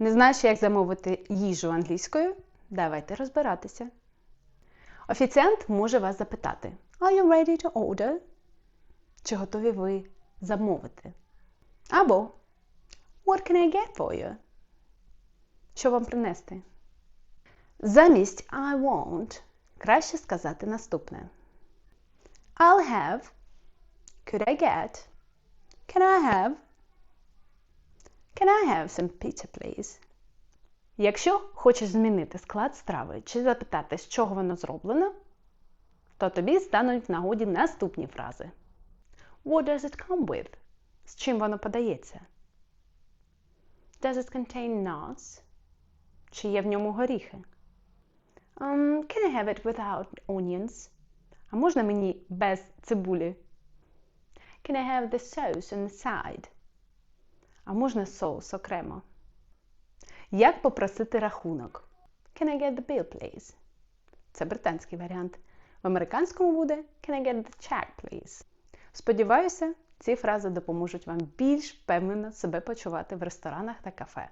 Не знаєш, як замовити їжу англійською? Давайте розбиратися. Офіціант може вас запитати: Are you ready to order? Чи готові ви замовити? Або What can I get for you? Що вам принести? Замість I want краще сказати наступне. I'll have. Could I get? Can I have? I have some pizza, please? Якщо хочеш змінити склад страви чи запитати, з чого воно зроблено, то тобі стануть в нагоді наступні фрази. What does it come with? З чим воно подається? Does it contain nuts? Чи є в ньому горіхи? Um, can I have it without onions? А можна мені без цибулі? Can I have the sauce on the side? А можна соус окремо? Як попросити рахунок? Can I get the bill, please? Це британський варіант. В американському буде Can I get the check, please? Сподіваюся, ці фрази допоможуть вам більш впевнено себе почувати в ресторанах та кафе.